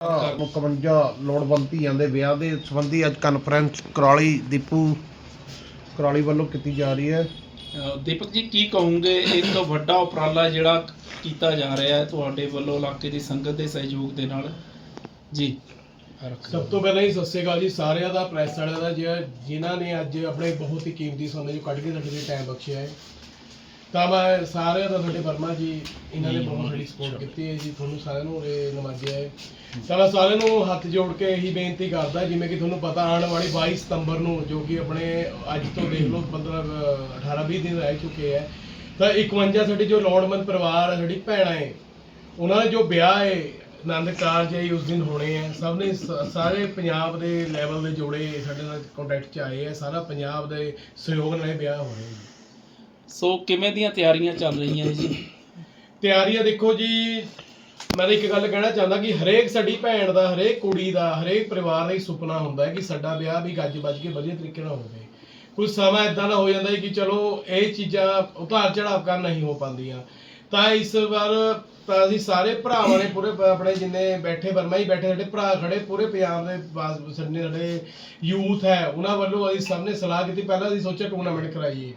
51 ਲੋੜਵੰਦ ਧੀਆਂ ਦੇ ਵਿਆਹ ਦੇ ਸੰਬੰਧੀ ਅੱਜ ਕਾਨਫਰੰਸ ਕਰਾਲੀ ਦੀਪੂ ਕਰਾਲੀ ਵੱਲੋਂ ਕੀਤੀ ਜਾ ਰਹੀ ਹੈ। ਦੀਪਕ ਜੀ ਕੀ ਕਹੋਗੇ? ਇੱਕ ਵੱਡਾ ਉਪਰਾਲਾ ਜਿਹੜਾ ਕੀਤਾ ਜਾ ਰਿਹਾ ਹੈ ਤੁਹਾਡੇ ਵੱਲੋਂ ਇਲਾਕੇ ਦੀ ਸੰਗਤ ਦੇ ਸਹਿਯੋਗ ਦੇ ਨਾਲ। ਜੀ। ਸਭ ਤੋਂ ਪਹਿਲਾਂ ਹੀ ਸਤਿ ਸ਼੍ਰੀ ਅਕਾਲ ਜੀ ਸਾਰਿਆਂ ਦਾ ਪ੍ਰੈਸ ਵਾਲਿਆਂ ਦਾ ਜਿਹੜਾ ਜਿਨ੍ਹਾਂ ਨੇ ਅੱਜ ਆਪਣੇ ਬਹੁਤ ਹੀ ਕੀਮਤੀ ਸਮੇਂ ਜੋ ਕੱਢ ਕੇ ਸਾਡੇ ਲਈ ਟਾਈਮ ਬਖਸ਼ਿਆ ਹੈ। ਤਾਂ ਮੈਂ ਸਾਰਿਆਂ ਦਾ ਸਾਡੇ ਵਰਮਾ ਜੀ ਇਹਨਾਂ ਨੇ ਬਹੁਤ ਸਾਡੀ ਸਪੋਰਟ ਕੀਤੀ ਹੈ ਜੀ ਤੁਹਾਨੂੰ ਸਾਰਿਆਂ ਨੂੰ ਇਹ ਨਵਾਜਿਆ ਹੈ। ਤਾਂ ਮੈਂ ਸਾਰਿਆਂ ਨੂੰ ਹੱਥ ਜੋੜ ਕੇ ਇਹੀ ਬੇਨਤੀ ਕਰਦਾ ਜਿਵੇਂ ਕਿ ਤੁਹਾਨੂੰ ਪਤਾ ਆਉਣ ਵਾਲੀ 22 ਸਤੰਬਰ ਨੂੰ ਜੋ ਕਿ ਆਪਣੇ ਅੱਜ ਤੋਂ ਦੇਖ ਲਓ 15 18 20 ਦਿਨ ਰਹਿ ਚੁੱਕੇ ਹੈ। ਤਾਂ 51 ਸਾਡੀ ਜੋ ਲੋੜਵੰਦ ਪਰਿਵਾਰ ਹੈ ਸਾਡੀ ਭੈਣਾਂ ਹੈ ਉਹਨਾਂ ਦੇ ਜੋ ਵਿਆਹ ਹੈ ਆਨੰਦ ਕਾਰਜ ਹੈ ਉਸ ਦਿਨ ਹੋਣੇ ਹੈ। ਸਭ ਨੇ ਸਾਰੇ ਪੰਜਾਬ ਦੇ ਲੈਵਲ ਦੇ ਜੋੜੇ ਸਾਡੇ ਨਾਲ ਕੰਟੈਕਟ ਚ ਆਏ ਹੈ ਸਾਰਾ ਪੰਜਾਬ ਦੇ ਸਹਿਯੋਗ ਨਾਲ ਇਹ ਵਿਆਹ ਹੋ। ਰਹੇ ਜੀ ਸੋ ਕਿਵੇਂ ਦੀਆਂ ਤਿਆਰੀਆਂ ਚੱਲ ਰਹੀਆਂ ਹੈ ਜੀ? ਤਿਆਰੀਆਂ ਦੇਖੋ ਜੀ, ਮੈਂ ਤਾਂ ਇੱਕ ਗੱਲ ਕਹਿਣਾ ਚਾਹੁੰਦਾ ਕਿ ਹਰੇਕ ਸਾਡੀ ਭੈਣ ਦਾ, ਹਰੇਕ ਕੁੜੀ ਦਾ, ਹਰੇਕ ਪਰਿਵਾਰ ਦਾ ਹੀ ਸੁਪਨਾ ਹੁੰਦਾ ਹੈ ਕਿ ਸਾਡਾ ਵਿਆਹ ਵੀ ਗੱਜ ਵੱਜ ਕੇ ਵਧੀਆ ਤਰੀਕੇ ਨਾਲ ਹੋਵੇ। ਕੁਝ ਸਮਾਂ ਇਦਾਂ ਦਾ ਹੋ ਜਾਂਦਾ ਹੈ ਕਿ ਚਲੋ ਇਹ ਚੀਜ਼ਾਂ ਉਤਾਰ ਚੜਾਵ ਕਰ ਨਹੀਂ ਹੋ ਪਾਉਂਦੀਆਂ। ਤਾਂ ਇਸ ਵਾਰ ਤਾਂ ਅਸੀਂ ਸਾਰੇ ਭਰਾਵਾਂ ਨੇ ਪੂਰੇ ਆਪਣੇ ਜਿੰਨੇ ਬੈਠੇ, ਵਰਮਾ ਹੀ ਬੈਠੇ, ਸਾਡੇ ਭਰਾ ਖੜੇ, ਪੂਰੇ ਪੰਜਾਬ ਦੇ ਬਾਸ- ਸਾਡੇ ਯੂਥ ਹੈ, ਉਹਨਾਂ ਵੱਲੋਂ ਅਸੀਂ ਸਭ ਨੇ ਸਲਾਹ ਕੀਤੀ, ਪਹਿਲਾਂ ਅਸੀਂ ਸੋਚਿਆ ਟੂਰਨਾਮੈਂਟ ਕਰਾਈਏ।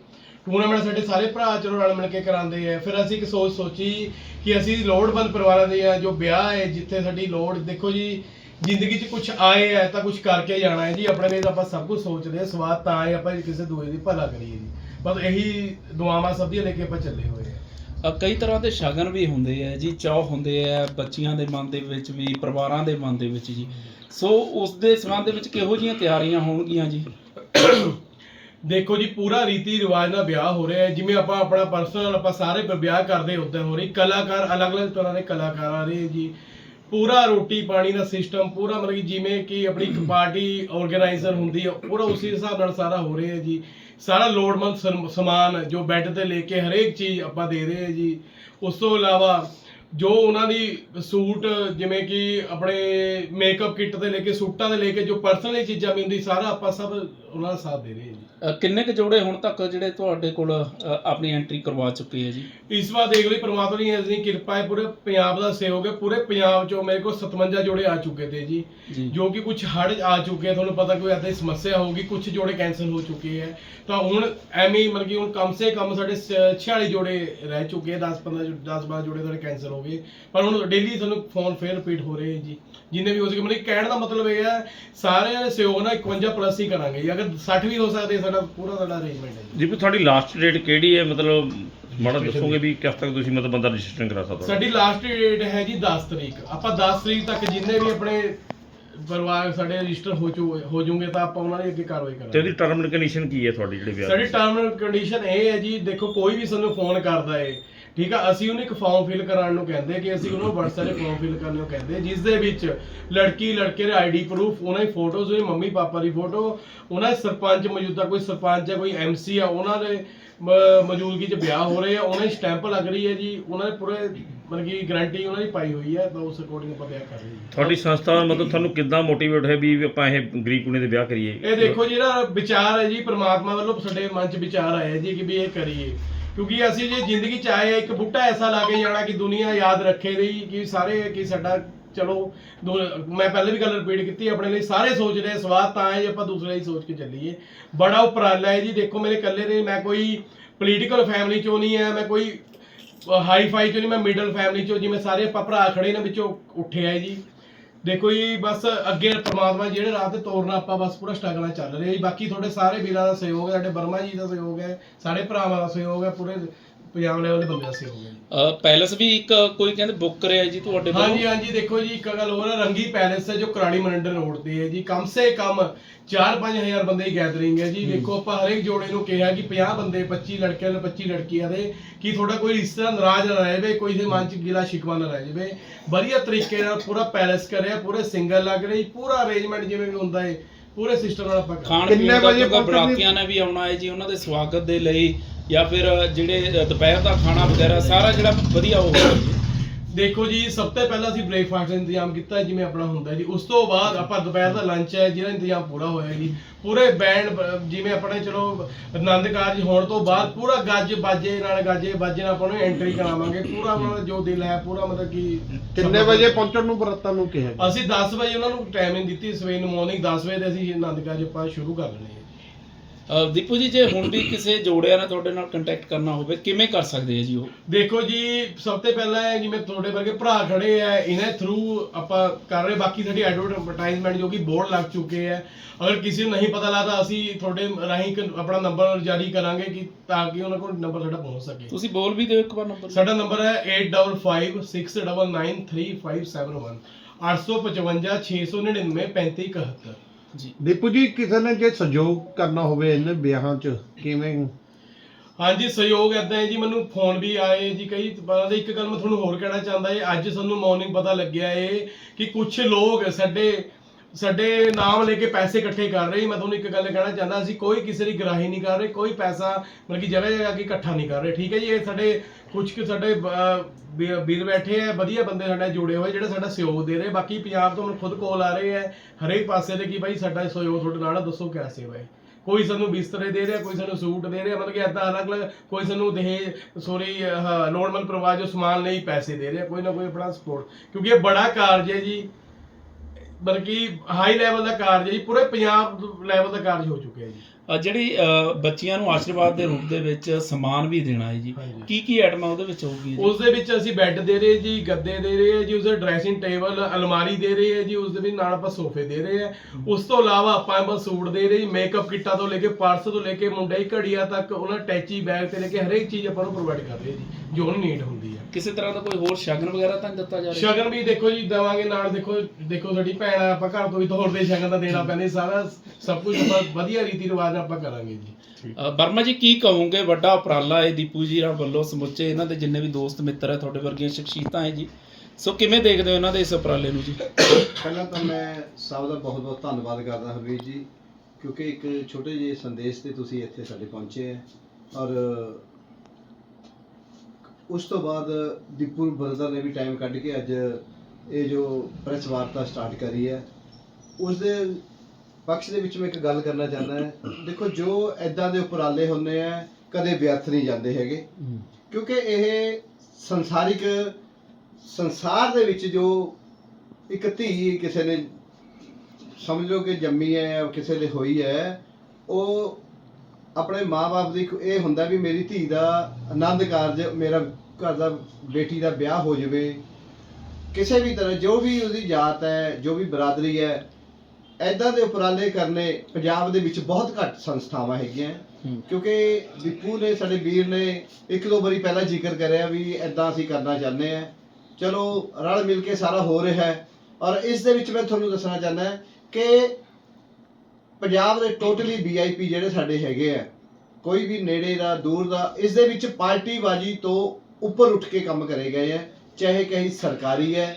ਟੂਰਨਾਮੈਂਟ ਸਾਡੇ ਸਾਰੇ ਭਰਾ ਚਲੋ ਰਲ ਮਿਲ ਕੇ ਕਰਾਉਂਦੇ ਆ। ਫਿਰ ਅਸੀਂ ਇੱਕ ਸੋਚ ਸੋਚੀ ਕਿ ਅਸੀਂ ਲੋੜਵੰਦ ਪਰਿਵਾਰਾਂ ਦੇ ਆ ਜੋ ਵਿਆਹ ਹੈ ਜਿੱਥੇ ਸਾਡੀ ਲੋੜ ਦੇਖੋ ਜੀ ਜ਼ਿੰਦਗੀ 'ਚ ਕੁਝ ਆਏ ਹੈ ਤਾਂ ਕੁਝ ਕਰਕੇ ਜਾਣਾ ਹੈ ਜੀ। ਆਪਣੇ ਲਈ ਤਾਂ ਆਪਾਂ ਸਭ ਕੁਝ ਸੋਚਦੇ ਆ ਸਵਾਦ ਤਾਂ ਹੈ ਆਪਾਂ ਕਿਸੇ ਦੂਏ ਦੀ ਭਲਾ ਕਰੀਏ ਜੀ। ਬਸ ਇਹੀ ਦੁਆਵਾਂ ਸਭ ਦੀਆਂ ਲੈ ਕੇ ਆਪਾਂ ਚੱਲੇ ਹੋਏ ਆ। ਕਈ ਤਰ੍ਹਾਂ ਦੇ ਸ਼ਗਨ ਵੀ ਹੁੰਦੇ ਆ ਜੀ ਚਾਹ ਹੁੰਦੇ ਆ ਬੱਚੀਆਂ ਦੇ ਮਨ ਦੇ ਵਿੱਚ ਵੀ ਪਰਿਵਾਰਾਂ ਦੇ ਮਨ ਦੇ ਵਿੱਚ ਜੀ। ਸੋ ਉਸ ਦੇ ਸੰਬੰਧ ਦੇ ਵਿੱਚ ਕਿਹੋ ਜੀਆਂ ਤਿਆਰੀਆਂ ਹੋਣਗੀਆਂ ਜੀ? ਦੇਖੋ ਜੀ, ਪੂਰਾ ਰੀਤੀ ਰਿਵਾਜ ਨਾਲ ਵਿਆਹ ਹੋ ਰਿਹਾ ਹੈ। ਜਿਵੇਂ ਆਪਾਂ ਆਪਣਾ ਪਰਸਨਲ ਆਪਾਂ ਸਾਰੇ ਵਿਆਹ ਕਰਦੇ ਉਦਾਂ ਹੋ ਰਹੀ ਕਲਾਕਾਰ, ਅਲੱਗ-ਅਲੱਗ ਤਰ੍ਹਾਂ ਦੇ ਕਲਾਕਾਰ ਆ ਰਹੇ ਜੀ। ਪੂਰਾ ਰੋਟੀ ਪਾਣੀ ਦਾ ਸਿਸਟਮ ਪੂਰਾ ਮਤਲਬ ਕਿ ਜਿਵੇਂ ਕਿ ਆਪਣੀ ਇੱਕ ਪਾਰਟੀ ਆਰਗੇਨਾਈਜ਼ਰ ਹੁੰਦੀ ਹੈ ਪੂਰਾ ਉਸੇ ਹਿਸਾਬ ਨਾਲ ਸਾਰਾ ਹੋ ਰਿਹਾ ਹੈ ਜੀ। ਸਾਰਾ ਲੋੜਮੰਦ ਸਮਾਨ ਜੋ ਬੈੱਡ ਤੇ ਲੈ ਕੇ ਹਰੇਕ ਚੀਜ਼ ਆਪਾਂ ਦੇ ਰਹੇ ਹਾਂ ਜੀ। ਉਸ ਤੋਂ ਇਲਾਵਾ ਜੋ ਉਹਨਾਂ ਦੀ ਸੂਟ, ਜਿਵੇਂ ਕਿ ਆਪਣੇ ਮੇਕਅਪ ਕਿੱਟ ਦੇ ਲੈ ਕੇ, ਸੂਟਾਂ ਦੇ ਲੈ ਕੇ ਜੋ ਪਰਸਨਲੀ ਚੀਜ਼ਾਂ ਵੀ ਹੁੰਦੀ, ਸਾਰਾ ਆਪਾਂ ਸਭ ਉਹਨਾਂ ਦਾ ਸਾਥ ਦੇ ਰਹੇ ਹਾਂ ਜੀ। ਕਿੰਨੇ ਕੁ ਜੋੜੇ ਹੁਣ ਤੱਕ ਜਿਹੜੇ ਤੁਹਾਡੇ ਕੋਲ ਆਪਣੀ ਐਂਟਰੀ ਕਰਵਾ ਚੁੱਕੇ ਆ ਜੀ? ਇਸ ਵਾਰ ਦੇਖ ਲਈ ਪ੍ਰਮਾਤਮਾ ਦੀ ਇੰਨੀ ਕਿਰਪਾ ਹੈ ਪੂਰੇ ਪੰਜਾਬ ਦਾ ਸਹਿਯੋਗ ਹੈ ਪੂਰੇ ਪੰਜਾਬ ਚੋਂ ਮੇਰੇ ਕੋਲ 57 ਜੋੜੇ ਆ ਚੁੱਕੇ ਤੇ ਜੀ। ਜੀ। ਜੋ ਕਿ ਕੁਝ ਹੜ ਆ ਚੁੱਕੇ ਆ ਤੁਹਾਨੂੰ ਪਤਾ ਕੋਈ ਏਦਾਂ ਦੀ ਸਮੱਸਿਆ ਹੋਊਗੀ ਕੁਝ ਜੋੜੇ ਕੈਨਸਲ ਹੋ ਚੁੱਕੇ ਹੈ ਤਾਂ ਹੁਣ ਐਵੇਂ ਹੀ ਮਤਲਬ ਕਿ ਹੁਣ ਕਮ ਸੇ ਕਮ ਸਾਡੇ ਸ- 46 ਜੋੜੇ ਰਹਿ ਚੁੱਕੇ ਆ 10 15 10 12 ਜੋੜੇ ਸਾਡੇ ਕੈਨਸਲ ਹੋ ਗਏ। ਪਰ ਹੁਣ ਡੇਲੀ ਤੁਹਾਨੂੰ ਫੋਨ ਫੇਰ ਰਿਪੀਟ ਹੋ ਰਹੇ ਹੈ ਜੀ। ਜਿੰਨੇ ਵੀ ਹੋ ਸਕੇ ਮਤਲਬ ਕਿ ਕਹਿਣ ਦਾ ਮਤਲਬ ਇਹ ਹੈ ਸਾਰਿਆਂ ਦੇ ਸਹਿਯੋਗ ਨਾਲ 51 ਪਲੱਸ ਹੀ ਕਰਾਂਗੇ ਜੀ। ਅਗਰ 60 ਵੀ ਹੋ ਸਕਦੇ ਸਾਡਾ ਪੂਰਾ ਸਾਡਾ ਅਰੇਂਜਮੈਂਟ ਹੈ ਜੀ। ਜੀ ਵੀ ਤੁਹਾਡੀ ਲਾਸਟ ਡੇਟ ਕਿਹੜੀ ਹੈ? ਮਤਲਬ ਮਾੜਾ ਦੱਸੋਗੇ ਵੀ ਕਿਸ ਤੱਕ ਤੁਸੀਂ ਮਤਲਬ ਬੰਦਾ ਰਜਿਸਟਰ ਕਰਾ ਸਕਦਾ? ਸਾਡੀ ਲਾਸਟ ਡੇਟ ਹੈ ਜੀ 10 ਤਰੀਕ। ਆਪਾਂ 10 ਤਰੀਕ ਤੱਕ ਜਿੰਨੇ ਵੀ ਆਪਣੇ ਪਰਿਵਾਰ ਸਾਡੇ ਰਜਿਸਟਰ ਹੋ ਚੁ ਹੋ ਜੂਗੇ ਤਾਂ ਆਪਾਂ ਉਹਨਾਂ ਦੀ ਅੱਗੇ ਕਾਰਵਾਈ ਤੇ ਉਹਦੀ ਕਰਾਂਗੇ ਟਰਮ ਐਂਡ ਕੰਡੀਸ਼ਨ ਕੀ ਹੈ ਤੁਹਾਡੀ ਜਿਹੜੇ ਵਿਆਹ ਸਾਡੀ ਦੀ? ਟਰਮ ਐਂਡ ਕੰਡੀਸ਼ਨ ਇਹ ਹੈ ਜੀ ਦੇਖੋ ਕੋਈ ਵੀ ਸਾਨੂੰ ਫੋਨ ਕਰਦਾ ਏ ਠੀਕ ਆ ਅਸੀਂ ਉਹਨੂੰ ਇੱਕ ਫਾਰਮ ਫਿਲ ਕਰਾਉਣ ਨੂੰ ਕਹਿੰਦੇ ਕਿ ਅਸੀਂ ਉਹਨੂੰ WhatsApp 'ਤੇ ਫਾਰਮ ਫਿਲ ਕਰਨ ਨੂੰ ਕਹਿੰਦੇ ਜਿਸ ਦੇ ਵਿੱਚ ਲੜਕੀ ਲੜਕੇ ਦੇ ਆਈਡੀ ਪ੍ਰੂਫ ਉਹਨਾਂ ਦੀ ਫੋਟੋਜ਼ ਹੋਈ ਮੰਮੀ ਪਾਪਾ ਦੀ ਫੋਟੋ ਉਹਨਾਂ ਦੇ ਸਰਪੰਚ ਮੌਜੂਦਾ ਕੋਈ ਸਰਪੰਚ ਹੈ ਕੋਈ ਐਮਸੀ ਆ ਉਹਨਾਂ ਦੇ ਮੌਜੂਦਗੀ 'ਚ ਵਿਆਹ ਹੋ ਰਹੇ ਆ ਉਹਨਾਂ ਦੀ ਸਟੈਂਪ ਲੱਗ ਰਹੀ ਹੈ ਜੀ ਉਹਨਾਂ ਦੇ ਪੂਰੇ ਮਤਲਬ ਕਿ ਗਾਰੰਟੀ ਉਹਨਾਂ ਦੀ ਪਾਈ ਹੋਈ ਹੈ ਤਾਂ ਉਸ ਅਕੋਰਡਿੰਗ ਆਪਾਂ ਵਿਆਹ ਕਰ ਰਹੇ ਹਾਂ ਤੁਹਾਡੀ ਸੰਸਥਾ ਮਤਲਬ ਤੁਹਾਨੂੰ ਕਿੱਦਾਂ ਮੋਟੀਵੇਟ ਹੋਇਆ ਵੀ ਵੀ ਆਪਾਂ ਇਹ ਗਰੀਬ ਕੁੜੀ ਦੇ ਵਿਆਹ ਕਰੀਏ? ਇਹ ਦੇਖੋ ਜਿਹੜਾ ਵਿਚਾਰ ਹੈ ਜੀ ਪ੍ਰਮਾਤਮਾ ਵੱਲੋਂ ਸਾਡੇ ਮਨ 'ਚ ਵਿਚਾਰ ਆਇਆ ਜੀ ਕਿ ਵੀ ਇਹ ਕਰੀਏ। ਕਿਉਂਕਿ ਅਸੀਂ ਜੇ ਜ਼ਿੰਦਗੀ 'ਚ ਆਏ ਇੱਕ ਬੁੱਢਾ ਐਸਾ ਲਾ ਕੇ ਜਾਣਾ ਕਿ ਦੁਨੀਆ ਯਾਦ ਰੱਖੇ ਰਹੀ ਕਿ ਸਾਰੇ, ਕਿ ਸਾਡਾ, ਚਲੋ, ਦੋ- ਮੈਂ ਪਹਿਲੇ ਵੀ ਗੱਲ ਰਿਪੀਟ ਕੀਤੀ, ਆਪਣੇ ਲਈ ਸਾਰੇ ਸੋਚ ਰਹੇ, ਸਵਾਦ ਤਾਂ ਹੈ ਜੇ ਆਪਾਂ ਦੂਸਰੇ ਲਈ ਸੋਚ ਕੇ ਚੱਲੀਏ। ਬੜਾ ਉਪਰਾਲਾ ਹੈ ਜੀ, ਦੇਖੋ ਮੇਰੇ ਇਕੱਲੇ ਨੇ ਮੈਂ ਕੋਈ ਪੋਲੀਟੀਕਲ ਫੈਮਿਲੀ ਚੋਂ ਨਹੀਂ ਹੈ ਮੈਂ ਕੋਈ ਹਾਈ ਫਾਈ ਚੋਂ ਨਹੀਂ, ਮੈਂ ਮਿਡਲ ਫੈਮਿਲੀ ਚੋਂ, ਜਿਵੇਂ ਸਾਰੇ ਆਪਾਂ ਭਰਾ ਖੜੇ ਨੇ ਵਿੱਚੋਂ ਉੱਠੇ ਆ ਜੀ। ਦੇਖੋ ਜੀ, ਬਸ ਅੱਗੇ ਪ੍ਰਮਾਤਮਾ ਜਿਹੜੇ ਰਾਹ ਤੇ ਤੋਰਨਾ, ਆਪਾਂ ਬਸ ਪੂਰਾ ਸਟਰਗਲ ਚੱਲ ਰਿਹਾ ਜੀ। ਬਾਕੀ ਤੁਹਾਡੇ ਸਾਰੇ ਵੀਰਾਂ ਦਾ ਸਹਿਯੋਗ ਹੈ ਸਾਡੇ ਬਰਮਾ ਜੀ ਦਾ ਸਹਿਯੋਗ ਹੈ, ਸਾਡੇ ਭਰਾਵਾਂ ਦਾ ਸਹਿਯੋਗ ਹੈ, ਪੂਰੇ ਪੰਜਾਬ ਲੈਵਲ ਦੇ ਬੰਦੇ ਸਹਿਯੋਗ ਹੈ ਜੀ। ਅਹ ਪੈਲਸ ਵੀ ਇੱਕ ਕੋਈ ਕਹਿੰਦੇ ਬੁੱਕ ਕਰਿਆ ਜੀ ਤੁਹਾਡੇ ਹਾਂਜੀ ਹਾਂਜੀ ਦੇਖੋ ਜੀ ਇੱਕ ਗੱਲ ਹੋਰ ਹੈ ਰੰਗੀ ਪੈਲੇਸ ਹੈ ਜੋ ਕਰਾਲੀ ਮੰਡਲ ਰੋਡ ਤੇ ਹੈ ਜੀ। ਕਮ ਸੇ ਕਮ 4-5000 ਬੰਦੇ ਦੀ ਗੈਦਰਿੰਗ ਹੈ ਜੀ। ਦੇਖੋ ਆਪਾਂ ਹਰੇਕ ਜੋੜੇ ਨੂੰ ਕਿਹਾ ਕਿ 50 ਬੰਦੇ 25 ਲੜਕਿਆਂ ਦੇ 25 ਲੜਕੀਆਂ ਦੇ ਕਿ ਤੁਹਾਡਾ ਕੋਈ ਰਿਸ਼ਤਾ ਨਾਰਾਜ਼ ਨਾ ਰਹਿ ਜਾਵੇ ਕੋਈ ਦੇ ਮਨ ਚ ਗਿਲਾ ਸ਼ਿਕਵਾ ਨਾ ਰਹਿ ਜਾਵੇ। ਵਧੀਆ ਤਰੀਕੇ ਨਾਲ ਪੂਰਾ ਪੈਲੇਸ ਕਰਿਆ ਪੂਰੇ ਸਿੰਗਲ ਲੱਗ ਰਹੀ ਪੂਰਾ ਅਰੇਂਜਮੈਂਟ ਜਿਵੇਂ ਵੀ ਹੁੰਦਾ ਹੈ ਪੂਰੇ ਸਿਸਟਮ ਨਾਲ ਆਪਾਂ ਕਰ ਖਾਣ ਕਿੰਨੇ ਦਾ ਵਜੇ? ਬਰਾਤੀਆਂ ਨੇ ਵੀ ਆਉਣਾ ਹੈ ਜੀ ਉਹਨਾਂ ਦੇ ਸਵਾਗਤ ਦੇ ਲਈ। ਜਾਂ ਫਿਰ ਜਿਹੜੇ ਦੁਪਹਿਰ ਦਾ ਖਾਣਾ ਵਗੈਰਾ ਸਾਰਾ ਜਿਹੜਾ ਵਧੀਆ ਜੀ ਦੇਖੋ ਜੀ ਸਭ ਤੋਂ ਪਹਿਲਾਂ ਅਸੀਂ ਬ੍ਰੇਕਫਾਸਟ ਦਾ ਇੰਤਜ਼ਾਮ ਕੀਤਾ ਜਿਵੇਂ ਆਪਣਾ ਹੁੰਦਾ ਜੀ। ਉਸ ਤੋਂ ਬਾਅਦ ਆਪਾਂ ਦੁਪਹਿਰ ਦਾ ਲੰਚ ਹੈ ਜਿਹਦਾ ਇੰਤਜ਼ਾਮ ਪੂਰਾ ਹੋਇਆ ਜੀ। ਪੂਰੇ ਬੈਂਡ ਜਿਵੇਂ ਆਪਣੇ ਚਲੋ ਆਨੰਦ ਕਾਰਜ ਹੋਣ ਤੋਂ ਬਾਅਦ ਪੂਰਾ ਗੱਜ ਬਾਜੇ ਨਾਲ ਗਾਜੇ ਬਾਜੇ ਨਾਲ ਆਪਾਂ ਨੂੰ ਐਂਟਰੀ ਕਰਾਵਾਂਗੇ। ਪੂਰਾ ਉਹਨਾਂ ਦਾ ਜੋ ਦਿਲ ਹੈ ਪੂਰਾ ਮਤਲਬ ਕਿ ਕਿੰਨੇ ਵਜੇ ਪਹੁੰਚਣ ਨੂੰ ਬਰਤਾਂ ਨੂੰ ਕਿਹਾ ਜੀ? ਅਸੀਂ 10 ਵਜੇ ਉਹਨਾਂ ਨੂੰ ਟਾਈਮਿੰਗ ਦਿੱਤੀ ਸਵੇਰ ਨੂੰ ਮਾਰਨਿੰਗ 10 ਵਜੇ ਤੇ ਅਸੀਂ ਆਨੰਦ ਕਾਰਜ ਆਪਾਂ ਸ਼ੁਰੂ ਕਰ ਲੈਣੇ ਹੈ ਦੀਪੂ ਜੀ ਜੇ ਹੁਣ ਵੀ ਕਿਸੇ ਜੋੜਿਆਂ ਨੇ ਤੁਹਾਡੇ ਨਾਲ ਕੰਟੈਕਟ ਕਰਨਾ ਹੋਵੇ ਕਿਵੇਂ ਕਰ ਸਕਦੇ ਆ ਜੀ ਉਹ? ਦੇਖੋ ਜੀ ਸਭ ਤੋਂ ਪਹਿਲਾਂ ਹੈ ਜਿਵੇਂ ਤੁਹਾਡੇ ਵਰਗੇ ਭਰਾ ਖੜੇ ਆ ਇਹਨਾਂ ਥਰੂ ਆਪਾਂ ਕਰ ਰਹੇ ਬਾਕੀ ਸਾਡੀ ਐਡਵਰਟਾਈਜ਼ਮੈਂਟ ਜੋ ਕਿ ਬੋਰਡ ਲੱਗ ਚੁੱਕੇ ਹੈ ਅਗਰ ਕਿਸੇ ਨੂੰ ਨਹੀਂ ਪਤਾ ਲੱਗਦਾ ਅਸੀਂ ਤੁਹਾਡੇ ਰਾਹੀਂ ਆਪਣਾ ਨੰਬਰ ਜਾਰੀ ਕਰਾਂਗੇ ਕਿ ਤਾਂ ਕਿ ਉਹਨਾਂ ਕੋਲ ਨੰਬਰ ਸਾਡਾ ਪਹੁੰਚ ਸਕੇ। ਤੁਸੀਂ ਬੋਲ ਵੀ ਦਿਓ ਇੱਕ ਵਾਰ ਨੰਬਰ ਸਾਡਾ ਨੰਬਰ ਹੈ 8556993571 855 699 3571 ਜੀ। ਦੀਪੂ ਜੀ ਕਿਸੇ ਨੇ ਜੇ ਸਹਿਯੋਗ ਕਰਨਾ ਹੋਵੇ ਇਹਨਾਂ ਵਿਆਹਾਂ 'ਚ ਕਿਵੇਂ? ਹਾਂਜੀ ਸਹਿਯੋਗ ਏਦਾਂ ਹੈ ਜੀ ਮੈਨੂੰ ਫੋਨ ਵੀ ਆਏ ਜੀ ਕਈ ਤਰ੍ਹਾਂ ਦੇ ਇੱਕ ਗੱਲ ਮੈਂ ਤੁਹਾਨੂੰ ਹੋਰ ਕਹਿਣਾ ਚਾਹੁੰਦਾ ਏ ਅੱਜ ਸਾਨੂੰ ਮਾਰਨਿੰਗ ਪਤਾ ਲੱਗਿਆ ਏ ਕਿ ਕੁਝ ਲੋਕ ਸਾਡੇ ਸਾਡੇ ਨਾਮ ਲੈ ਕੇ ਪੈਸੇ ਇਕੱਠੇ ਕਰ ਰਹੇ। ਮੈਂ ਤੁਹਾਨੂੰ ਇੱਕ ਗੱਲ ਕਹਿਣਾ ਚਾਹੁੰਦਾ ਅਸੀਂ ਕੋਈ ਕਿਸੇ ਦੀ ਗਰਾਹੀ ਨਹੀਂ ਕਰ ਰਹੇ, ਕੋਈ ਪੈਸਾ ਮਤਲਬ ਕਿ ਜਗ੍ਹਾ ਜਗ੍ਹਾ ਕੇ ਇਕੱਠਾ ਨਹੀਂ ਕਰ ਰਹੇ। ਠੀਕ ਹੈ ਜੀ, ਇਹ ਸਾਡੇ ਕੁਝ ਕੁ ਸਾਡੇ ਵੀਰ ਬੈਠੇ ਆ, ਵਧੀਆ ਬੰਦੇ ਸਾਡੇ ਜੁੜੇ ਹੋਏ, ਜਿਹੜੇ ਸਾਡਾ ਸਹਿਯੋਗ ਦੇ ਰਹੇ। ਬਾਕੀ ਪੰਜਾਬ ਤੋਂ ਮੈਨੂੰ ਖੁਦ ਕੋਲ ਆ ਰਹੇ ਆ, ਹਰੇਕ ਪਾਸੇ ਦੇ ਕਿ ਭਾਈ ਸਾਡਾ ਸਹਿਯੋਗ ਤੁਹਾਡੇ ਨਾਲ ਦੱਸੋ ਕਿਆ ਸੇਵਾ ਹੈ। ਕੋਈ ਸਾਨੂੰ ਬਿਸਤਰੇ ਦੇ ਰਿਹਾ, ਕੋਈ ਸਾਨੂੰ ਸੂਟ ਦੇ ਰਿਹਾ, ਮਤਲਬ ਕਿ ਏਦਾਂ ਅਲੱਗ-ਅਲੱਗ ਕੋਈ ਸਾਨੂੰ ਦਹੇਜ ਸੋਰੀ ਲੋੜਮੰਦ ਪਰਿਵਾਰ ਜੋ ਸਮਾਨ ਲਈ ਪੈਸੇ ਦੇ ਰਿਹਾ, ਕੋਈ ਨਾ ਕੋਈ ਆਪਣਾ ਸਪੋਰਟ ਕਿਉਂਕਿ ਇਹ ਬੜਾ ਕਾਰਜ ਹੈ ਜੀ। ਮਤਲਬ ਕਿ ਹਾਈ ਲੈਵਲ ਦਾ ਕਾਰਜ ਹੈ ਜੀ ਪੂਰੇ ਪੰਜਾਬ ਲੈਵਲ ਦਾ ਕਾਰਜ ਹੋ ਚੁੱਕਿਆ ਜੀ। ਅ, ਜਿਹੜੀ ਅ, ਬੱਚੀਆਂ ਨੂੰ ਆਸ਼ੀਰਵਾਦ ਦੇ ਰੂਪ ਦੇ ਵਿੱਚ ਸਮਾਨ ਵੀ ਦੇਣਾ ਹੈ ਜੀ। ਹਾਂਜੀ। ਕੀ ਕੀ ਆਈਟਮਾਂ ਉਹਦੇ ਵਿੱਚ ਹੋਊਗੀ ਜੀ? ਉਸ ਦੇ ਵਿੱਚ ਅਸੀਂ ਬੈੱਡ ਦੇ ਰਹੇ ਜੀ ਗੱਦੇ ਦੇ ਰਹੇ ਹਾਂ ਜੀ ਉਸਦੇ ਡਰੈਸਿੰਗ ਟੇਬਲ ਅਲਮਾਰੀ ਦੇ ਰਹੇ ਹਾਂ ਜੀ ਉਸ ਦੇ ਵਿੱਚ ਨਾਲ ਆਪਾਂ ਸੋਫੇ ਦੇ ਰਹੇ ਹਾਂ। ਉਸ ਤੋਂ ਇਲਾਵਾ ਆਪਾਂ ਆਪਾਂ ਸੂਟ ਦੇ ਰਹੇ ਜੀ ਮੇਕਅਪ ਕਿੱਟਾਂ ਤੋਂ ਲੈ ਕੇ ਪਰਸ ਤੋਂ ਲੈ ਕੇ ਮੁੰਡੇ ਦੀ ਘੜੀਆਂ ਤੱਕ ਉਹਨਾਂ ਟੈਚੀ ਬੈਗ ਤੇ ਲੈ ਕੇ ਹਰੇਕ ਚੀਜ਼ ਆਪਾਂ ਨੂੰ ਪ੍ਰੋਵਾਈਡ ਕਰ ਰਹੇ ਜੀ ਜੋ ਉਹਨੂੰ ਨੀਡ ਹੁੰਦੀ ਹੈ ਕਿਸੇ ਤਰ੍ਹਾਂ ਦਾ ਕੋਈ ਹੋਰ ਸ਼ਗਨ ਵਗੈਰਾ ਤਾਂ ਨਹੀਂ ਦਿੱਤਾ ਜਾ ਰਿਹਾ? ਸ਼ਗਨ ਵੀ ਦੇਖੋ ਜੀ ਦੇਵਾਂਗੇ ਨਾਲ ਦੇਖੋ ਦੇਖੋ ਸਾਡੀ ਭੈਣ ਆ ਆਪਾਂ ਘਰ ਤੋਂ ਵੀ ਤੋੜਦੇ ਸ਼ਗਨ ਤਾਂ ਦੇਣਾ ਪੈਂਦਾ ਸਾਰਾ ਸਭ ਕੁਝ ਵਧੀਆ ਰੀਤੀ ਰਿਵਾਜ ਨਾਲ ਆਪਾਂ ਕਰਾਂਗੇ ਜੀ। ਅ, ਵਰਮਾ ਜੀ ਕੀ ਕਹੋਗੇ ਵੱਡਾ ਉਪਰਾਲਾ ਹੈ ਦੀਪੂ ਜੀ ਨਾਲ ਵੱਲੋਂ ਸਮੁੱਚੇ ਇਹਨਾਂ ਦੇ ਜਿੰਨੇ ਵੀ ਦੋਸਤ ਮਿੱਤਰ ਹੈ ਤੁਹਾਡੇ ਵਰਗੀਆਂ ਸ਼ਖਸੀਅਤਾਂ ਹੈ ਜੀ? ਸੋ ਕਿਵੇਂ ਦੇਖਦੇ ਹੋ ਇਹਨਾਂ ਦੇ ਇਸ ਉਪਰਾਲੇ ਨੂੰ ਜੀ? ਪਹਿਲਾਂ ਤਾਂ ਮੈਂ ਸਭ ਦਾ ਬਹੁਤ ਬਹੁਤ ਧੰਨਵਾਦ ਕਰਦਾ ਹਰਵੀਰ ਜੀ ਕਿਉਂਕਿ ਇੱਕ ਛੋਟੇ ਜਿਹੇ ਸੰਦੇਸ਼ ਤੇ ਤੁਸੀਂ ਇੱਥੇ ਸਾਡੇ ਪਹੁੰਚੇ ਹੈ ਔਰ ਉਸ ਤੋਂ ਬਾਅਦ ਦੀਪੂ ਬਰਦਰ ਨੇ ਵੀ ਟਾਈਮ ਕੱਢ ਕੇ ਅੱਜ ਇਹ ਜੋ ਪ੍ਰੈਸ ਵਾਰਤਾ ਸਟਾਰਟ ਕਰੀ ਹੈ ਉਸ ਦੇ ਪੱਖ ਦੇ ਵਿੱਚ ਮੈਂ ਇੱਕ ਗੱਲ ਕਰਨਾ ਚਾਹੁੰਦਾ ਹਾਂ। ਦੇਖੋ ਜੋ ਐਦਾਂ ਦੇ ਉਪਰਾਲੇ ਹੁੰਦੇ ਆ ਕਦੇ ਵਿਅਰਥ ਨਹੀਂ ਜਾਂਦੇ ਹੈਗੇ। ਕਿਉਂਕਿ ਇਹ ਸੰਸਾਰਿਕ ਸੰਸਾਰ ਦੇ ਵਿੱਚ ਜੋ ਇੱਕ ਧੀ ਕਿਸੇ ਨੇ ਸਮਝ ਲਓ ਕਿ ਜੰਮੀ ਹੈ ਜਾਂ ਕਿਸੇ ਦੇ ਹੋਈ ਹੈ ਉਹ ਆਪਣੇ ਮਾਪੇ ਦੀ ਇਹ ਹੁੰਦਾ ਵੀ ਮੇਰੀ ਧੀ ਦਾ ਆਨੰਦ ਕਾਰਜ ਮੇਰਾ ਘਰ ਦਾ ਬੇਟੀ ਦਾ ਵਿਆਹ ਹੋ ਜਾਵੇ। ਕਿਸੇ ਵੀ ਤਰ੍ਹਾਂ ਜੋ ਵੀ ਉਹਦੀ ਜਾਤ ਹੈ ਜੋ ਵੀ ਬਰਾਦਰੀ ਹੈ ਐਦਾਂ ਦੇ ਉਪਰਾਲੇ ਕਰਨੇ ਪੰਜਾਬ ਦੇ ਵਿੱਚ ਬਹੁਤ ਘੱਟ ਸੰਸਥਾਵਾਂ ਹੈਗੀਆਂ। ਕਿਉਂਕਿ ਵਿਪੂ ਨੇ ਸਾਡੇ ਵੀਰ ਨੇ ਇੱਕ ਦੋ ਵਾਰੀ ਪਹਿਲਾਂ ਜ਼ਿਕਰ ਕਰਿਆ ਵੀ ਐਦਾਂ ਅਸੀਂ ਕਰਨਾ ਚਾਹੁੰਦੇ ਆ ਚਲੋ ਰਲ ਮਿਲ ਕੇ ਸਾਰਾ ਹੋ ਰਿਹਾ ਹੈ। ਔਰ ਇਸ ਦੇ ਵਿੱਚ ਮੈਂ ਤੁਹਾਨੂੰ ਦੱਸਣਾ ਚਾਹੁੰਦਾ ਕਿ ਪੰਜਾਬ ਦੇ ਟੋਟਲੀ ਵੀਆਈਪੀ ਜਿਹੜੇ ਸਾਡੇ ਹੈਗੇ ਆ ਕੋਈ ਵੀ ਨੇੜੇ ਦਾ ਦੂਰ ਦਾ ਇਸ ਦੇ ਵਿੱਚ ਪਾਰਟੀਬਾਜੀ ਤੋਂ ਉੱਪਰ ਉੱਠ ਕੇ ਕੰਮ ਕਰੇ ਗਏ ਆ ਚਾਹੇ ਕਹੀਂ ਸਰਕਾਰੀ ਹੈ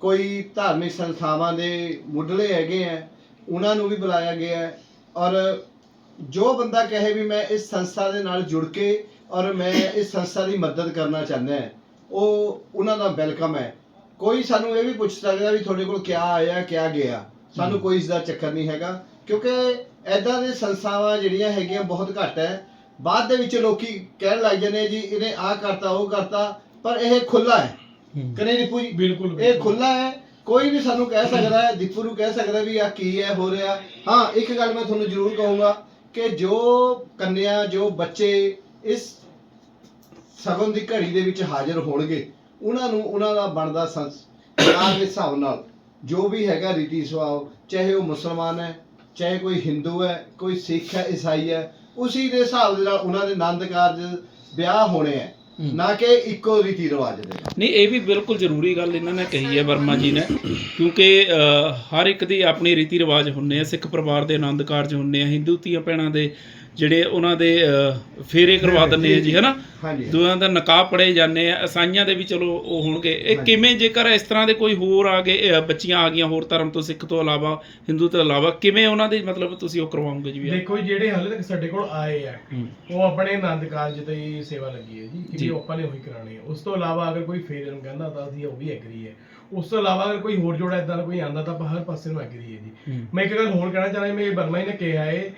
ਕੋਈ ਧਾਰਮਿਕ ਸੰਸਥਾਵਾਂ ਦੇ ਮੁੱਢਲੇ ਹੈਗੇ ਆ ਉਹਨਾਂ ਨੂੰ ਵੀ ਬੁਲਾਇਆ ਗਿਆ ਹੈ ਔਰ ਜੋ ਬੰਦਾ ਕਹੇ ਵੀ ਮੈਂ ਇਸ ਸੰਸਥਾ ਦੇ ਨਾਲ ਜੁੜ ਕੇ ਔਰ ਮੈਂ ਇਸ ਸੰਸਥਾ ਦੀ ਮਦਦ ਕਰਨਾ ਚਾਹੁੰਦਾ ਹੈ ਉਹ ਉਹਨਾਂ ਦਾ ਵੈਲਕਮ ਹੈ। ਕੋਈ ਸਾਨੂੰ ਇਹ ਵੀ ਪੁੱਛ ਸਕਦਾ ਵੀ ਤੁਹਾਡੇ ਕੋਲ ਕਿਆ ਆਇਆ ਕਿਆ ਗਿਆ ਸਾਨੂੰ ਕੋਈ ਇਸ ਦਾ ਚੱਕਰ ਨਹੀਂ ਹੈਗਾ। ਕਿਉਂਕਿ ਐਦਾਂ ਦੇ ਸੰਸਥਾਵਾਂ ਜਿਹੜੀਆਂ ਹੈਗੀਆਂ ਬਹੁਤ ਘੱਟ ਹੈ ਬਾਅਦ ਦੇ ਵਿੱਚ ਲੋਕੀ ਕਹਿਣ ਲੱਗ ਜਾਂਦੇ ਜੀ ਇਹਨੇ ਆਹ ਕਰਤਾ ਉਹ ਕਰਤਾ ਪਰ ਇਹ ਖੁੱਲਾ ਹੈ। ਕਨੇ ਦੀਪੂ ਜੀ ਬਿਲਕੁਲ ਇਹ ਖੁੱਲਾ ਹੈ ਕੋਈ ਵੀ ਸਾਨੂੰ ਕਹਿ ਸਕਦਾ ਹੈ ਦੀਪੂ ਨੂੰ ਕਹਿ ਸਕਦਾ ਵੀ ਆ ਕੀ ਹੈ ਹੋ ਰਿਹਾ। ਹਾਂ ਇੱਕ ਗੱਲ ਮੈਂ ਤੁਹਾਨੂੰ ਜ਼ਰੂਰ ਕਹੂੰਗਾ ਕਿ ਜੋ ਕੰਨਿਆ ਜੋ ਬੱਚੇ ਇਸ ਸਗਨ ਦੀ ਘੜੀ ਦੇ ਵਿੱਚ ਹਾਜ਼ਰ ਹੋਣਗੇ ਉਹਨਾਂ ਨੂੰ ਉਹਨਾਂ ਦਾ ਬਣਦਾ ਸੰਸਕਾਰ ਦੇ ਹਿਸਾਬ ਨਾਲ ਜੋ ਵੀ ਹੈਗਾ ਰੀਤੀ ਸਵਾਵ ਚਾਹੇ ਉਹ ਮੁਸਲਮਾਨ ਹੈ ਚਾਹੇ ਕੋਈ ਹਿੰਦੂ ਹੈ ਕੋਈ ਸਿੱਖ ਹੈ ਈਸਾਈ ਹੈ ਉਸੇ ਦੇ ਹਿਸਾਬ ਦੇ ਨਾਲ ਉਹਨਾਂ ਦੇ ਆਨੰਦ ਕਾਰਜ ਵਿਆਹ ਹੋਣੇ ਹੈ। ਨਾ ਕਿ ਇੱਕੋ ਰੀਤੀ ਰਿਵਾਜ ਦੇ। ਨਹੀਂ ਇਹ ਵੀ ਬਿਲਕੁਲ ਜ਼ਰੂਰੀ ਗੱਲ ਇਹਨਾਂ ਨੇ ਕਹੀ ਹੈ ਵਰਮਾ ਜੀ ਨੇ ਕਿਉਂਕਿ ਹਰ ਇੱਕ ਦੀ ਆਪਣੀ ਰੀਤੀ ਰਿਵਾਜ ਹੁੰਨੇ ਆ ਸਿੱਖ ਪਰਿਵਾਰ ਦੇ ਆਨੰਦ ਕਾਰਜ ਹੁੰਨੇ ਆ ਹਿੰਦੂ ਧੀਆਂ ਭੈਣਾਂ ਦੇ ਜਿਹੜੇ ਉਹਨਾਂ ਦੇ ਅ, ਫੇਰੇ ਕਰਵਾ ਦਿੰਦੇ ਆ ਜੀ ਹੈਨਾ ਹਾਂਜੀ ਦੋਹਾਂ ਦਾ ਨਕਾਬ ਪੜੇ ਜਾਂਦੇ ਆ ਈਸਾਈਆਂ ਦੇ ਵੀ ਚਲੋ ਉਹ ਹੋਣਗੇ ਇਹ ਕਿਵੇਂ ਜੇਕਰ ਇਸ ਤਰ੍ਹਾਂ ਦੇ ਕੋਈ ਹੋਰ ਆ ਗਏ ਅ, ਬੱਚੀਆਂ ਆ ਗਈਆਂ ਹੋਰ ਧਰਮ ਤੋਂ ਸਿੱਖ ਤੋਂ ਇਲਾਵਾ ਹਿੰਦੂ ਤੋਂ ਇਲਾਵਾ ਕਿਵੇਂ ਉਹਨਾਂ ਦੇ ਮਤਲਬ ਤੁਸੀਂ ਉਹ ਕਰਵਾਓਗੇ ਜੀ? ਦੇਖੋ ਜੀ, ਜਿਹੜੇ ਹਾਲੇ ਤੱਕ ਸਾਡੇ ਕੋਲ ਆਏ ਆ ਹੂੰ। ਉਹ ਆਪਣੇ ਆਨੰਦ ਕਾਰਜ ਤੇ ਹੀ ਸੇਵਾ ਲੱਗੀ ਹੈ ਜੀ ਜੀ। ਕਿ ਉਹ ਆਪਾਂ ਨੇ ਉਹੀ ਕਰਾਣੀ ਹੈ ਉਸ ਤੋਂ ਇਲਾਵਾ ਅਗਰ ਕੋਈ ਫੇਰ ਨੂੰ ਕਹਿੰਦਾ ਤਾਂ ਅਸੀਂ ਉਹ ਵੀ ਐਗਰੀ ਹੈ ਉਸ ਤੋਂ ਇਲਾਵਾ ਅਗਰ ਕੋਈ ਹੋਰ ਜੋੜਾ ਇਦਾਂ ਦਾ ਕੋਈ ਆਂਦਾ ਤਾਂ ਆਪਾਂ ਹਰ ਪਾਸੇ ਨੂੰ ਐਗਰੀ ਹੈ ਜੀ ਹੂੰ। ਮੈਂ ਇੱਕ ਗੱਲ ਹੋਰ ਕਹਿਣਾ ਚਾਹੁੰਦਾ ਮੇਰੇ ਬਰਮਾ ਜੀ ਨੇ ਕਿਹਾ ਹੈ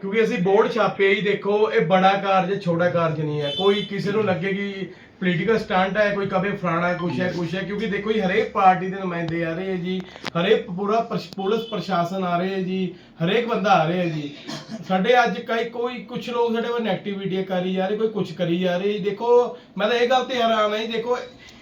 ਕਿਉਂਕਿ ਅਸੀਂ ਬੋਰਡ ਛਾਪੇ ਹੀ ਦੇਖੋ ਇਹ ਬੜਾ ਕਾਰਜ ਛੋਟਾ ਕਾਰਜ ਨਹੀਂ ਹੈ। ਕੋਈ ਕਿਸੇ ਨੂੰ ਲੱਗੇ ਕਿ ਪੋਲੀਟੀਕਲ ਸਟੰਟ ਹੈ ਕੋਈ ਕਵੇ ਫਲਾਣਾ ਕੁਛ ਹੈ ਕੁਛ ਹੈ ਕਿਉਂਕਿ ਦੇਖੋ ਜੀ ਹਰੇਕ ਪਾਰਟੀ ਦੇ ਨੁਮਾਇੰਦੇ ਆ ਰਹੇ ਹੈ ਜੀ ਹਰੇਕ ਪੂਰਾ ਪੁਲਿਸ ਪ੍ਰਸ਼ਾਸਨ ਆ ਰਹੇ ਹੈ ਜੀ ਹਰੇਕ ਬੰਦਾ ਆ ਰਿਹਾ ਹੈ ਜੀ। ਸਾਡੇ ਅੱਜ ਕਈ ਕੋਈ ਕੁਝ ਲੋਕ ਸਾਡੇ ਵੱਲ ਨੈਗੇਟਿਵਿਟੀ ਕਰੀ ਜਾ ਰਹੇ ਕੋਈ ਕੁਝ ਕਰੀ ਜਾ ਰਹੇ। ਦੇਖੋ ਮੈਂ ਤਾਂ ਇਹ ਗੱਲ ਤੇ ਹੈਰਾਨ ਹਾਂ ਜੀ ਦੇਖੋ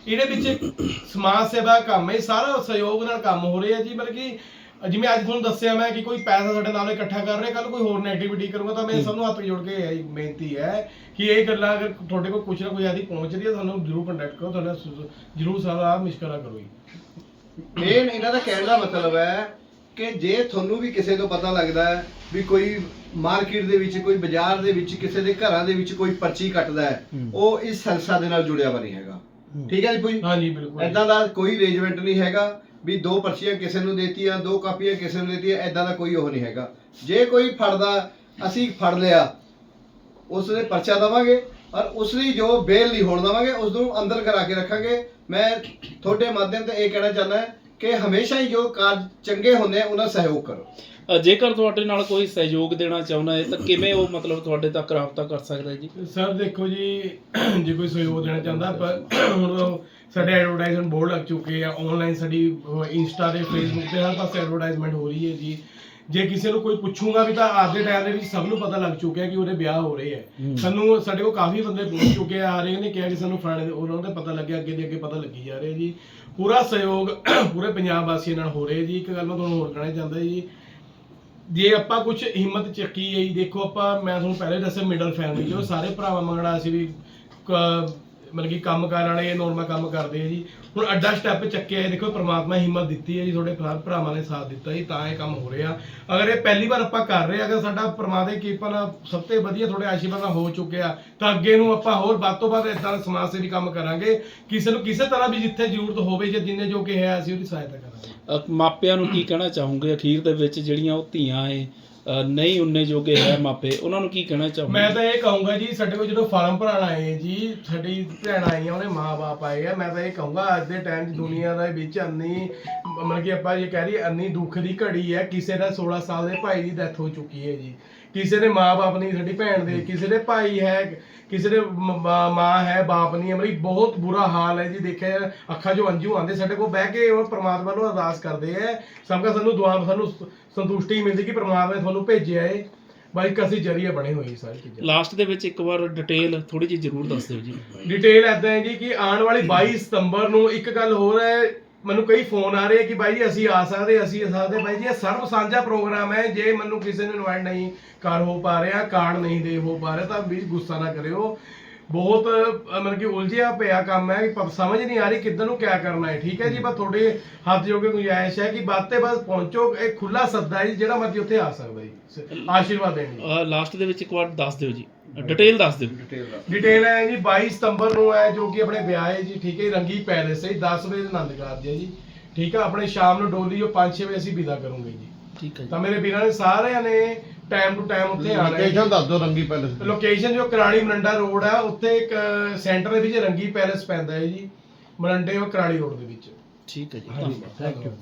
ਇਹਦੇ ਵਿੱਚ ਸਮਾਜ ਸੇਵਾ ਕੰਮ ਹੈ ਸਾਰਾ ਸਹਿਯੋਗ ਨਾਲ ਕੰਮ ਹੋ ਰਿਹਾ ਜੀ ਮਤਲਬ ਕਿ ਜਿਵੇਂ ਅੱਜ ਤੁਹਾਨੂੰ ਦੱਸਿਆ ਮੈਂ ਕਿ ਕੋਈ ਪੈਸਾ ਸਾਡੇ ਨਾਲ ਇਕੱਠਾ ਕਰ ਰਿਹਾ ਕੱਲ ਕੋਈ ਹੋਰ ਨੈਗੇਟਿਵਿਟੀ ਕਰੂਗਾ ਤਾਂ ਮੈਂ ਸਭ ਨੂੰ ਹੱਥ ਜੋੜ ਕੇ ਇਹ ਬੇਨਤੀ ਹੈ ਕਿ ਇਹ ਗੱਲਾਂ ਅਗਰ ਤੁਹਾਡੇ ਕੋਲ ਕੁਝ ਨਾ ਕੁਝ ਆਦੀ ਪਹੁੰਚ ਰਹੀ ਹੈ ਤੁਹਾਨੂੰ ਜਰੂਰ ਕੰਟੈਕਟ ਕਰੋ ਤੁਹਾਡਾ ਜਰੂਰ ਸਾਰਾ ਮਿਸ਼ਕਰਾ ਕਰੋ ਜੀ। ਮੇਨ ਇਹਨਾਂ ਦਾ ਕਹਿਣ ਦਾ ਮਤਲਬ ਹੈ ਕਿ ਜੇ ਤੁਹਾਨੂੰ ਵੀ ਕਿਸੇ ਤੋਂ ਪਤਾ ਲੱਗਦਾ ਹੈ ਵੀ ਕੋਈ ਮਾਰਕੀਟ ਦੇ ਵਿੱਚ ਕੋਈ ਬਾਜ਼ਾਰ ਦੇ ਵਿੱਚ ਕਿਸੇ ਦੇ ਘਰਾਂ ਦੇ ਵਿੱਚ ਕੋਈ ਪਰਚੀ ਕੱਟਦਾ ਹੈ ਹੂੰ। ਉਹ ਇਸ ਸੰਸਥਾ ਦੇ ਨਾਲ ਜੁੜਿਆ ਵਾ ਨਹੀਂ ਹੈਗਾ। ਠੀਕ ਹੈ ਜੀ ਕੋਈ ਹਾਂਜੀ ਬਿਲਕੁਲ ਐਦਾਂ ਦਾ ਕੋਈ ਅਰੇਂਜਮੈਂਟ ਨਹੀਂ ਹੈਗਾ। ਵੀ ਦੋ ਪਰਚੀਆਂ ਕਿਸੇ ਨੂੰ ਦੇਤੀਆਂ ਦੋ ਕਾਪੀਆਂ ਕਿਸੇ ਨੂੰ ਦੇਤੀਆਂ ਐਦਾਂ ਦਾ ਕੋਈ ਉਹ ਨਹੀਂ ਹੈਗਾ। ਜੇ ਕੋਈ ਫੜਦਾ ਅਸੀਂ ਫੜ ਲਿਆ ਉਸ ਦੇ ਪਰਚਾ ਦਵਾਂਗੇ ਔਰ ਉਸ ਦੀ ਜੋ ਬੇਲ ਨਹੀਂ ਹੋਣ ਦਵਾਂਗੇ ਉਸ ਨੂੰ ਅੰਦਰ ਕਰਾ ਕੇ ਰੱਖਾਂਗੇ। ਮੈਂ ਤੁਹਾਡੇ ਮਾਧਿਅਮ ਤੇ ਇਹ ਕਹਿਣਾ ਚਾਹੁੰਦਾ ਕਿ ਹਮੇਸ਼ਾ ਹੀ ਜੋ ਕਾਰਜ ਚੰਗੇ ਹੁੰਦੇ ਆ ਉਹਨਾਂ ਸਹਿਯੋਗ ਕਰੋ। ਜੇਕਰ ਤੁਹਾਡੇ ਨਾਲ ਕੋਈ ਸਹਿਯੋਗ ਦੇਣਾ ਚਾਹੁੰਦਾ ਹੈ ਤਾਂ ਕਿਵੇਂ ਉਹ ਮਤਲਬ ਤੁਹਾਡੇ ਤੱਕ ਰਾਬਤਾ ਕਰ ਸਕਦਾ ਹੈ ਜੀ? ਸਰ ਦੇਖੋ ਜੀ ਜੇ ਕੋਈ ਸਹਿਯੋਗ ਦੇਣਾ ਚਾਹੁੰਦਾ ਪਰ ਹੁਣ ਸਾਡੇ ਐਡਵਰਟਾਈਜ਼ਮੈਂਟ ਬੋਰਡ ਲੱਗ ਚੁੱਕੇ ਆ। ਆਨਲਾਈਨ ਸਾਡੀ ਇੰਸਟਾ ਤੇ ਫੇਸਬੁੱਕ ਤੇ ਹਰ ਪਾਸੇ ਐਡਵਰਟਾਈਜ਼ਮੈਂਟ ਹੋ ਰਹੀ ਹੈ ਜੀ। ਜੇ ਕਿਸੇ ਨੂੰ ਕੋਈ ਪੁੱਛੂਗਾ ਵੀ ਤਾਂ ਅੱਜ ਦੇ ਟਾਈਮ ਦੇ ਵਿੱਚ ਸਭ ਨੂੰ ਪਤਾ ਲੱਗ ਚੁੱਕਿਆ ਕਿ ਉਹਦੇ ਵਿਆਹ ਹੋ ਰਹੇ ਹੂੰ। ਸਾਨੂੰ ਸਾਡੇ ਕੋਲ ਕਾਫੀ ਬੰਦੇ ਪਹੁੰਚ ਚੁੱਕੇ ਆ ਹਰੇਕ ਨੇ ਕਿਹਾ ਕਿ ਸਾਨੂੰ ਫਲਾਣੇ ਦੇ ਉਹਨਾਂ ਦਾ ਪਤਾ ਲੱਗਿਆ ਅੱਗੇ ਦੇ ਅੱਗੇ ਪਤਾ ਲੱਗੀ ਜਾ ਰਿਹਾ ਜੀ। ਪੂਰਾ ਸਹਿਯੋਗ ਪੂਰੇ ਪੰਜਾਬ ਵਾਸੀਆਂ ਨਾਲ ਹੋ ਰਿਹਾ ਜੀ। ਇੱਕ ਗੱਲ ਮੈਂ ਤੁਹਾਨੂੰ ਹੋਰ ਕਹਿਣਾ ਚਾਹੁੰਦਾ ਜੀ। ਜੇ ਆਪਾਂ ਕੁਝ ਹਿੰਮਤ ਚੱਕੀ ਹੈ ਜੀ ਦੇਖੋ ਆਪਾਂ ਮੈਂ ਤੁਹਾਨੂੰ ਪਹਿਲੇ ਦੱਸਿਆ ਮਿਡਲ ਫੈਮਿਲੀ ਚੋਂ ਸਾਰੇ ਭਰਾਵਾਂ ਮੰਗਣਾ ਅਸੀਂ ਵੀ ਮਤਲਬ ਕਿ ਕੰਮ ਵਾਲੇ ਨੋਰਮਲ ਕੰਮ ਕਰਦੇ ਆ ਜੀ। ਹੁਣ ਅੱਡਾ ਸਟੈਪ ਚੱਕਿਆ ਹੈ ਦੇਖੋ ਪ੍ਰਮਾਤਮਾ ਹਿੰਮਤ ਦਿੱਤੀ ਹੈ ਜੀ ਤੁਹਾਡੇ ਭਰਾ ਭਰਾਵਾਂ ਨੇ ਸਾਥ ਦਿੱਤਾ ਜੀ ਤਾਂ ਇਹ ਕੰਮ ਹੋ ਰਿਹਾ। ਅਗਰ ਇਹ ਪਹਿਲੀ ਵਾਰ ਆਪਾਂ ਕਰ ਰਹੇ ਹਾਂ, ਅਗਰ ਸਾਡਾ ਪ੍ਰਮਾਤਮਾ ਦੀ ਕਿਰਪਾ ਨਾਲ ਸਭ ਤੋਂ ਵਧੀਆ ਤੁਹਾਡੇ ਆਸ਼ੀਰਵਾਦ ਨਾਲ ਹੋ ਚੁੱਕਿਆ ਤਾਂ ਅੱਗੇ ਨੂੰ ਆਪਾਂ ਹੋਰ ਵੱਧ ਤੋਂ ਵੱਧ ਇਦਾਂ ਸਮਾਜ ਸੇਵੀ ਕੰਮ ਕਰਾਂਗੇ। ਕਿਸੇ ਨੂੰ ਕਿਸੇ ਤਰ੍ਹਾਂ ਵੀ ਜਿੱਥੇ ਜ਼ਰੂਰਤ ਹੋਵੇ ਜਾਂ ਜਿੰਨੇ ਜੋ ਕਿ ਹੈ ਅਸੀਂ ਉਹਦੀ ਸਹਾਇਤਾ ਕਰਾਂਗੇ। ਅ, ਮਾਪਿਆਂ ਨੂੰ ਕੀ ਕਹਿਣਾ ਚਾਹੋਗੇ? ਅਖੀਰ ਦੇ ਵਿੱਚ ਜਿਹੜੀਆਂ ਉਹ ਧੀਆਂ ਏ ਅ, ਨਹੀਂ ਉਨੇ ਜੋਗੇ ਹੈ ਮਾਪੇ ਉਹਨਾਂ ਨੂੰ ਕੀ ਕਹਿਣਾ ਚਾਹੋਗੇ? ਮੈਂ ਤਾਂ ਇਹ ਕਹੂੰਗਾ ਜੀ ਸਾਡੇ ਕੋਲ ਜਦੋਂ ਫਾਰਮ ਭਰਾਣ ਆਏ ਜੀ ਸਾਡੀ ਭੈਣ ਆਈਆਂ ਉਹਨੇ ਮਾਂ-ਬਾਪ ਆਏ ਆ ਮੈਂ ਤਾਂ ਇਹ ਕਹੂੰਗਾ ਅੱਜ ਦੇ ਟਾਈਮ 'ਚ ਦੁਨੀਆ ਦੇ ਵਿੱਚ ਅੰਨੀ ਮਤਲਬ ਕਿ ਆਪਾਂ ਇਹ ਕਹਿ ਰਹੀ ਅੰਨੀ ਦੁੱਖ ਦੀ ਘੜੀ ਹੈ ਕਿਸੇ ਦਾ 16 ਸਾਲ ਦੇ ਭਾਈ ਦੀ ਡੈਥ ਹੋ ਚੁੱਕੀ ਹੈ ਜੀ। ਕਿਸੇ ਦੇ ਮਾਂ-ਬਾਪ ਨਹੀਂ ਸਾਡੀ ਭੈਣ ਦੇ ਕਿਸੇ ਦੇ ਭਾਈ ਹੈ ਕਿਸੇ ਦੇ ਮ- ਹੈ ਬਾਪ ਨਹੀਂ ਕਿ ਬਹੁਤ ਬੁਰਾ ਹਾਲ ਹੈ ਜੀ ਦੇਖਿਆ ਅੱਖਾਂ 'ਚੋਂ ਅੰਜੂ ਆਉਂਦੇ ਸਾਡੇ ਕੋਲ ਬਹਿ ਕੇ ਉਹ ਪ੍ਰਮਾਤਮਾ ਨੂੰ ਅਰਦਾਸ ਕਰਦੇ ਆ ਸਭ ਦਾ ਸਾਨੂੰ ਦੁਆ ਸਾਨੂੰ ਸੰਤੁਸ਼ਟੀ ਮਿਲਦੀ ਕਿ ਪ੍ਰਮਾਤਮਾ ਨੇ ਤੁਹਾਨੂੰ ਭੇਜਿਆ ਏ। ਬਾਈ ਕਸੀ ਜਰੀਏ ਬਣੇ ਹੋਏ ਸਾਰੀ ਚੀਜ਼ਾਂ। ਲਾਸਟ ਦੇ ਵਿੱਚ ਇੱਕ ਵਾਰ ਡਿਟੇਲ ਥੋੜੀ ਜਿਹੀ ਜ਼ਰੂਰ ਦੱਸ ਦਿਓ ਜੀ। ਡਿਟੇਲ ਐਦਾਂ ਹੈ ਜੀ ਕਿ ਆਉਣ ਵਾਲੀ 22 ਸਤੰਬਰ ਨੂੰ ਇੱਕ ਗੱਲ ਹੋਰ ਹੈ ਮੈਨੂੰ ਕਈ ਫੋਨ ਆ ਰਹੇ ਕਿ ਬਾਈ ਜੀ ਅਸੀਂ ਆ ਸਕਦੇ, ਅਸੀਂ ਆ ਸਕਦੇ। ਬਾਈ ਜੀ, ਇਹ ਸਰਬ ਸਾਂਝਾ ਪ੍ਰੋਗਰਾਮ ਹੈ। ਜੇ ਮੈਨੂੰ ਕਿਸੇ ਨੂੰ ਇਨਵਾਈਟ ਨਹੀਂ ਕਰ ਹੋ ਪਾ ਰਿਹਾ ਕਾਰਡ ਨਹੀਂ ਦੇ ਹੋ ਪਾ ਰਿਹਾ, ਤਾਂ ਵੀ ਗੁੱਸਾ ਨਾ ਕਰਿਓ। ਬਹੁਤ ਮਤਲਬ ਕਿ ਉਲਝਿਆ ਪਿਆ ਕੰਮ ਹੈ ਕਿ ਸਮਝ ਨਹੀਂ ਆ ਰਹੀ ਕਿੱਧਰ ਨੂੰ ਕਿਆ ਕਰਨਾ ਹੈ। ਠੀਕ ਹੈ ਜੀ ਬਸ ਤੁਹਾਡੇ ਹੱਥ ਜੋਗੇ ਗੁੰਜਾਇਸ਼ ਹੈ ਕਿ ਬਾਤ ਤੇ ਬਸ ਪਹੁੰਚੋ। ਇਹ ਖੁੱਲਾ ਸੱਦਾ ਹੈ ਜੀ, ਜਿਹੜਾ ਮਰਜ਼ੀ ਉੱਥੇ ਆ ਸਕਦਾ ਜੀ। ਆਸ਼ੀਰਵਾਦ ਦੇਣ ਲਾਸਟ ਦੇ ਵਿੱਚ ਇੱਕ ਵਾਰ ਦੱਸ ਦਿਓ ਜੀ। ਡਿਟੇਲ ਦੱਸ ਦਿਓ। ਡਿਟੇਲ ਦਾ ਡਿਟੇਲ ਹੈ ਜੀ 22 ਸਤੰਬਰ ਨੂੰ ਹੈ ਜੋ ਕਿ ਆਪਣੇ ਵਿਆਹ ਹੈ ਜੀ ਠੀਕ ਹੈ ਜੀ, ਰੰਗੀ ਪੈਲੇਸ ਹੈ ਜੀ, 10 ਵਜੇ ਆਨੰਦ ਕਾਰਜ ਹੈ ਜੀ। ਠੀਕ ਹੈ ਆਪਣੇ ਸ਼ਾਮ ਨੂੰ ਡੋਲੀ ਜੋ 5-6 ਵਜੇ ਅਸੀਂ ਵਿਦਾ ਕਰੂੰਗੇ ਜੀ। ਠੀਕ ਹੈ ਤਾਂ ਮੇਰੇ ਵੀਰਾਂ ਨੇ ਸਾਰਿਆਂ ਨੇ ਟਾਈਮ ਟੂ ਟਾਈਮ ਉੱਥੇ ਆਣਾ ਹੈ ਲੋਕੇਸ਼ਨ ਦੱਸ ਦਿਓ ਰੰਗੀ ਪੈਲੇਸ ਦੀ। ਲੋਕੇਸ਼ਨ ਜੋ ਕਰਾਲੀ ਮਰੰਡਾ ਰੋਡ ਹੈ ਉੱਥੇ ਇੱਕ ਸੈਂਟਰ ਦੇ ਵਿੱਚ ਰੰਗੀ ਪੈਲੇਸ ਪੈਂਦਾ ਹੈ ਜੀ। ਮਰੰਡੇ ਉਹ ਕਰਾਲੀ ਰੋਡ ਦੇ ਵਿੱਚ। ਠੀਕ ਹੈ ਜੀ। ਧੰਨਵਾਦ। Thank you